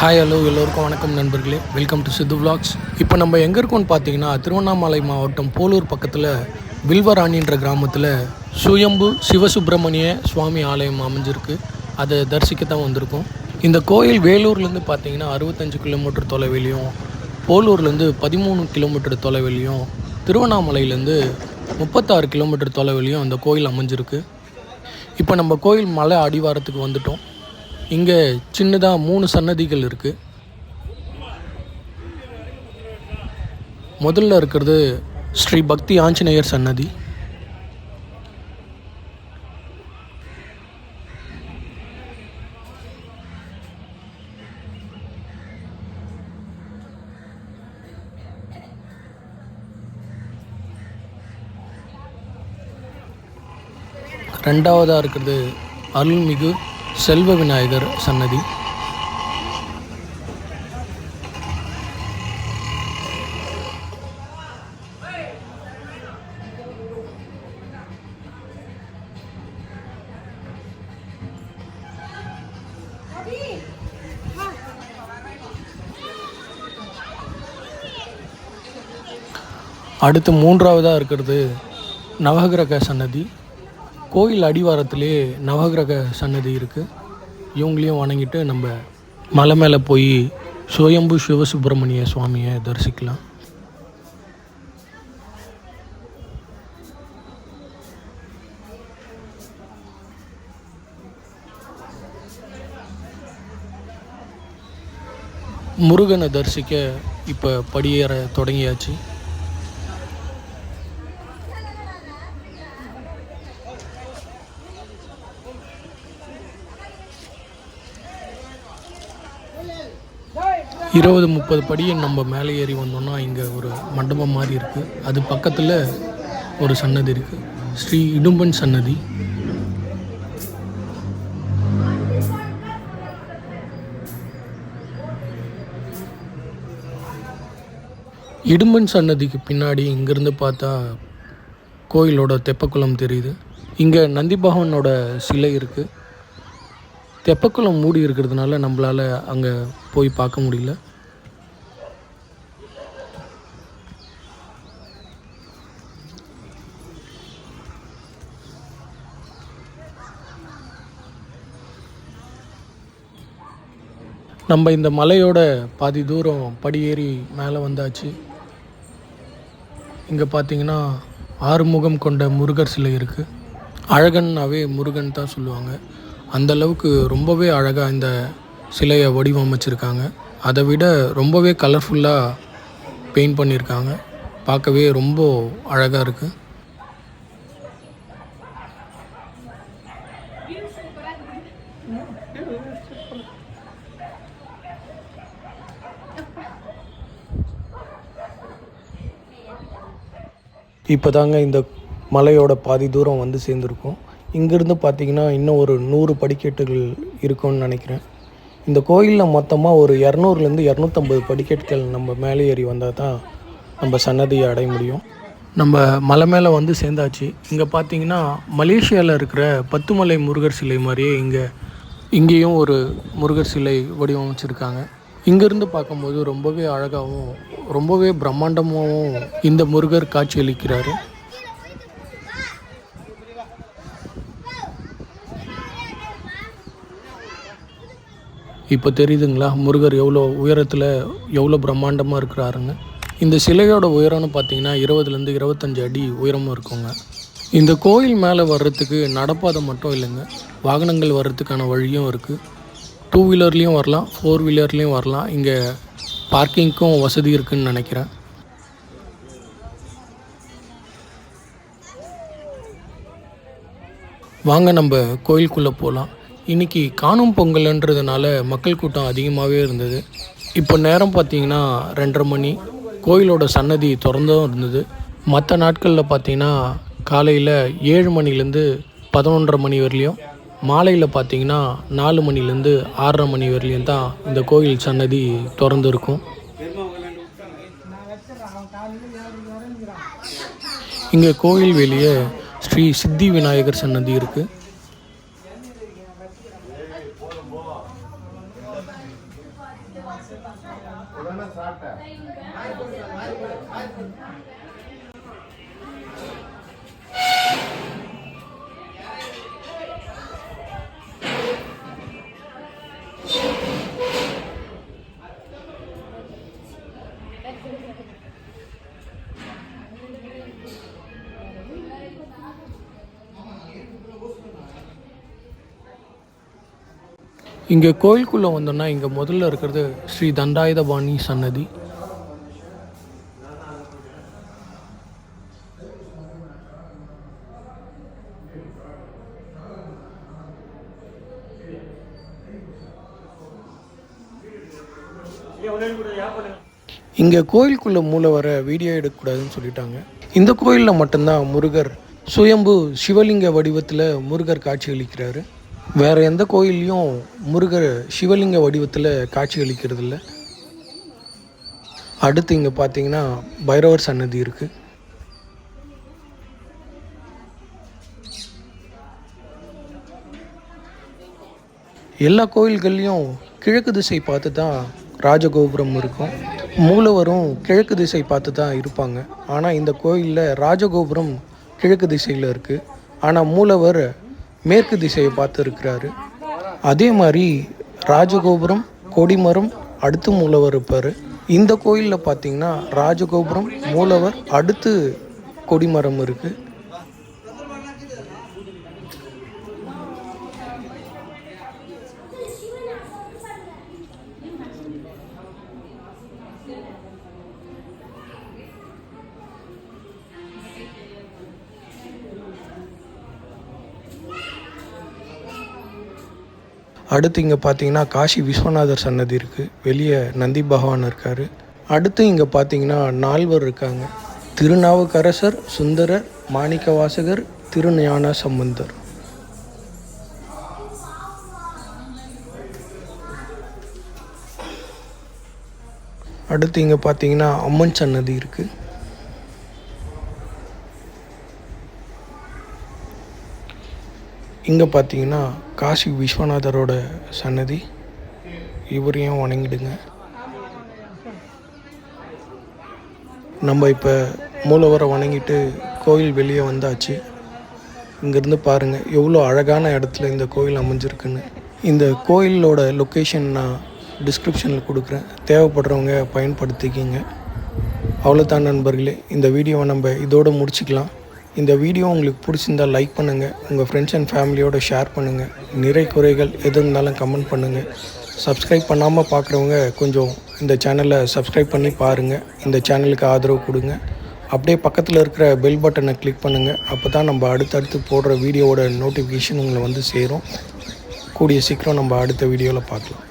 Hi hello எல்லோருக்கும் வணக்கம் நண்பர்களே. வெல்கம் டு சித்து விலாக்ஸ் இப்போ நம்ம எங்கே இருக்கோம்னு பார்த்தீங்கன்னா திருவண்ணாமலை மாவட்டம் போலூர் பக்கத்தில் வில்வராணின்ற கிராமத்தில் சுயம்பு சிவசுப்பிரமணிய சுவாமி ஆலயம் அமைஞ்சிருக்கு. அதை தரிசிக்க தான் வந்திருக்கோம். இந்த கோயில் வேலூர்லேருந்து பார்த்தீங்கன்னா அறுபத்தஞ்சு கிலோமீட்டர் தொலைவிலையும் போலூர்லேருந்து பதிமூணு கிலோமீட்டர் தொலைவிலையும் திருவண்ணாமலையிலேருந்து முப்பத்தாறு கிலோமீட்டர் தொலைவிலையும் இந்த கோயில் அமைஞ்சிருக்கு. இப்போ நம்ம கோயில் மலை அடிவாரத்துக்கு வந்துட்டோம். இங்கே சின்னதாக மூணு சன்னதிகள் இருக்குது முதல்ல இருக்கிறது ஸ்ரீ பக்தி ஆஞ்சநேயர் சன்னதி. ரெண்டாவதாக இருக்கிறது அருள்மிகு செல்வ விநாயகர் சன்னதி. அடுத்து மூன்றாவதாக இருக்கிறது நவகிரக சன்னதி. கோயில் அடிவாரத்திலே நவகிரக சன்னதி இருக்குது இவங்களையும் வணங்கிட்டு நம்ம மலை மேலே போய் சுயம்பு சிவசுப்பிரமணிய சுவாமியை தரிசிக்கலாம். முருகனை தரிசிக்க இப்போ படியேற தொடங்கியாச்சு. இருபது முப்பது படியை நம்ம மேலே ஏறி வந்தோம்னா இங்கே ஒரு மண்டபம் மாதிரி இருக்குது அது பக்கத்தில் ஒரு சன்னதி இருக்குது ஸ்ரீ இடும்பன் சன்னதி. இடும்பன் சன்னதிக்கு பின்னாடி இங்கேருந்து பார்த்தா கோயிலோட தெப்பக்குளம் தெரியுது. இங்கே நந்தி பகவானோட சிலை இருக்குது தெப்பக்குளம் மூடி இருக்கிறதுனால நம்மளால் அங்கே போய் பார்க்க முடியல. நம்ம இந்த மலையோட பாதி தூரம் படியேறி மேலே வந்தாச்சு. இங்கே பார்த்தீங்கன்னா ஆறுமுகம் கொண்ட முருகர் சிலை இருக்குது அழகன்னாவே முருகன் தான் சொல்லுவாங்க. அந்தளவுக்கு ரொம்பவே அழகாக இந்த சிலையை வடிவமைச்சிருக்காங்க. அதை விட ரொம்பவே கலர்ஃபுல்லாக பெயிண்ட் பண்ணியிருக்காங்க பார்க்கவே ரொம்ப அழகாக இருக்குது இப்போ தாங்க இந்த மலையோட பாதி தூரம் வந்து சேர்ந்துருக்கோம். இங்கேருந்து பார்த்தீங்கன்னா இன்னும் ஒரு நூறு படிக்கட்டுகள் இருக்கும்னு நினைக்கிறேன். இந்த கோயிலில் மொத்தமாக ஒரு இரநூறுலேருந்து இரநூத்தம்பது படிக்கட்டுகள் நம்ம மேலே ஏறி வந்தால் தான் நம்ம சன்னதியை அடைய முடியும். நம்ம மலை மேலே வந்து சேர்ந்தாச்சு. இங்கே பார்த்தீங்கன்னா மலேசியாவில் இருக்கிற பத்துமலை முருகர் சிலை மாதிரியே இங்கே இங்கேயும் ஒரு முருகர் சிலை வடிவமைச்சிருக்காங்க. இங்கேருந்து பார்க்கும்போது ரொம்பவே அழகாகவும் ரொம்பவே பிரம்மாண்டமாகவும் இந்த முருகர் காட்சியளிக்கிறாரு. இப்போ தெரியுதுங்களா? முருகர் எவ்வளோ உயரத்தில் எவ்வளோ பிரம்மாண்டமாக இருக்கிறாருங்க. இந்த சிலையோட உயரம்னு பார்த்தீங்கன்னா இருபதுலேருந்து இருபத்தஞ்சு அடி உயரமும் இருக்குங்க. இந்த கோயில் மேலே வர்றதுக்கு நடப்பாதை மட்டும் இல்லைங்க. வாகனங்கள் வர்றதுக்கான வழியும் இருக்குது டூ வீலர்லேயும் வரலாம் ஃபோர் வீலர்லேயும் வரலாம். இங்கே பார்க்கிங்க்கும் வசதி இருக்குன்னு நினைக்கிறேன். வாங்க நம்ம கோயிலுக்குள்ளே போகலாம் இன்றைக்கி காணும் பொங்கல்ன்றதுனால மக்கள் கூட்டம் அதிகமாகவே இருந்தது. இப்போ நேரம் பார்த்தீங்கன்னா ரெண்டரை மணி. கோயிலோட சன்னதி திறந்தும் இருந்தது. மற்ற நாட்களில் பார்த்தீங்கன்னா காலையில் ஏழு மணிலேருந்து பதினொன்றரை மணி வரலையும் மாலையில் பார்த்தீங்கன்னா நாலு மணிலேருந்து ஆறரை மணி வரலையும் தான் இந்த கோயில் சன்னதி திறந்துருக்கும். இங்கே கோயில் வெளியே ஸ்ரீ சித்தி விநாயகர் சன்னதி இருக்குது இங்கே கோயிலுக்குள்ளே வந்தோம்னா இங்கே முதல்ல இருக்கிறது ஸ்ரீ தண்டாயுதபாணி சன்னதி. இங்கே கோயிலுக்குள்ளே மூளை வர வீடியோ எடுக்கக்கூடாதுன்னு சொல்லிட்டாங்க. இந்த கோயிலில் மட்டும்தான் முருகர். சுயம்பு சிவலிங்க வடிவத்தில் முருகர் காட்சி அளிக்கிறாரு. வேறு எந்த கோயில்லையும் முருகர் சிவலிங்க வடிவத்தில் காட்சி அளிக்கிறது இல்லை அடுத்து இங்கே பார்த்தீங்கன்னா பைரவர் சன்னதி இருக்குது எல்லா கோயில்கள்லையும் கிழக்கு திசை பார்த்து தான் ராஜகோபுரம் இருக்கும். மூலவரும் கிழக்கு திசை பார்த்து தான் இருப்பாங்க. ஆனால் இந்த கோயிலில் ராஜகோபுரம் கிழக்கு திசையில் இருக்குது ஆனால் மூலவர் மேற்கு திசையை பார்த்து இருக்கிறாரு அதே மாதிரி ராஜகோபுரம் கொடிமரம் அடுத்து மூலவர் இருப்பார். இந்த கோயிலில் பார்த்தீங்கன்னா ராஜகோபுரம் மூலவர் அடுத்து கொடிமரம் இருக்குது அடுத்து இங்கே பார்த்தீங்கன்னா காசி விஸ்வநாதர் சன்னதி இருக்குது வெளியே நந்தி பகவான் இருக்கார். அடுத்து இங்கே பார்த்தீங்கன்னா நால்வர் இருக்காங்க. திருநாவுக்கரசர் சுந்தரர் மாணிக்கவாசகர் திருஞான சம்பந்தர் அடுத்து இங்கே பார்த்தீங்கன்னா அம்மன் சன்னதி இருக்குது இங்கே பார்த்தீங்கன்னா காசி விஸ்வநாதரோட சன்னதி. இவரையும் வணங்கிடுங்க. நம்ம இப்போ மூலவரை வணங்கிட்டு கோயில் வெளியே வந்தாச்சு. இங்கேருந்து பாருங்கள் எவ்வளோ அழகான இடத்துல இந்த கோயில் அமைஞ்சிருக்குன்னு. இந்த கோயிலோட லொக்கேஷன் நான் டிஸ்கிரிப்ஷனில் கொடுக்குறேன். தேவைப்படுறவங்க பயன்படுத்திக்கிங்க. அவ்வளோதான் நண்பர்களே இந்த வீடியோவை நம்ம இதோடு முடிச்சுக்கலாம். இந்த வீடியோ உங்களுக்கு பிடிச்சிருந்தால் லைக் பண்ணுங்கள் உங்கள் ஃப்ரெண்ட்ஸ் அண்ட் ஃபேமிலியோடு ஷேர் பண்ணுங்கள் நிறை குறைகள் எது இருந்தாலும் கமெண்ட் பண்ணுங்கள் சப்ஸ்கிரைப் பண்ணாமல் பார்க்குறவங்க கொஞ்சம் இந்த சேனலை சப்ஸ்கிரைப் பண்ணி பாருங்கள் இந்த சேனலுக்கு ஆதரவு கொடுங்க. அப்படியே பக்கத்தில் இருக்கிற பெல் பட்டனை கிளிக் பண்ணுங்கள் அப்போ தான் நம்ம அடுத்தடுத்து போடுற வீடியோவோட நோட்டிஃபிகேஷன் உங்களை வந்து சேரும். கூடிய சீக்கிரம் நம்ம அடுத்த வீடியோவில் பார்க்கலாம்.